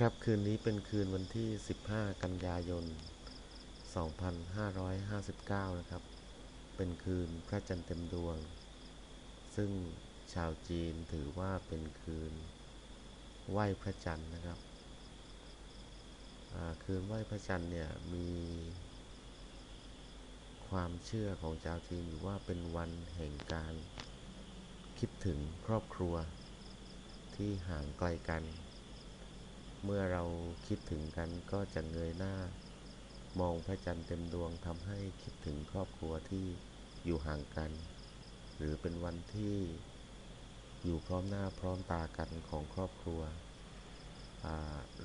ครับคืนนี้เป็นคืนวันที่ 15 กันยายน 2559 นะครับ เป็นคืนพระจันทร์เต็มดวง ซึ่งชาวจีนถือว่าเป็นคืนไหว้พระจันทร์นะครับ คืนไหว้พระจันทร์เนี่ยมีความเชื่อของชาวจีนอยู่ว่าเป็นวันแห่งการคิดถึงครอบครัวที่ห่างไกลกัน เมื่อเราคิดถึงกันก็จะเงยหน้า มองพระจันทร์เต็มดวงทำให้คิดถึงครอบครัวที่อยู่ห่างกัน หรือเป็นวันที่อยู่พร้อมหน้าพร้อมตากันของครอบครัว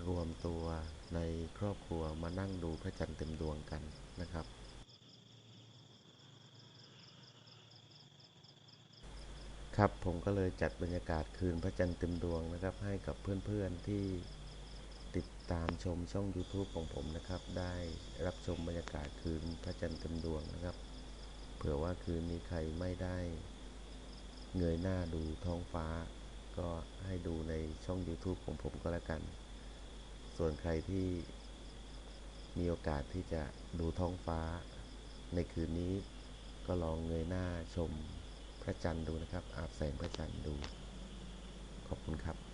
รวมตัวในครอบครัวมานั่งดูพระจันทร์เต็มดวงกันนะครับ ครับผมก็เลยจัดบรรยากาศคืนพระจันทร์เต็มดวงนะครับ ให้กับเพื่อนๆที่ ติดตามชมช่อง YouTube ของผมนะครับ ได้รับชมบรรยากาศคืนพระจันทร์เต็มดวงนะครับ เผื่อว่าคืนนี้ใครไม่ได้ เงยหน้าดูท้องฟ้า ก็ให้ดูในช่อง YouTube ของผมก็แล้วกัน ส่วนใครที่มีโอกาสที่จะดูท้องฟ้า ในคืนนี้ก็ลองเงยหน้าชมพระจันทร์ดูนะครับ อาบแสงพระจันทร์ดู ขอบคุณครับ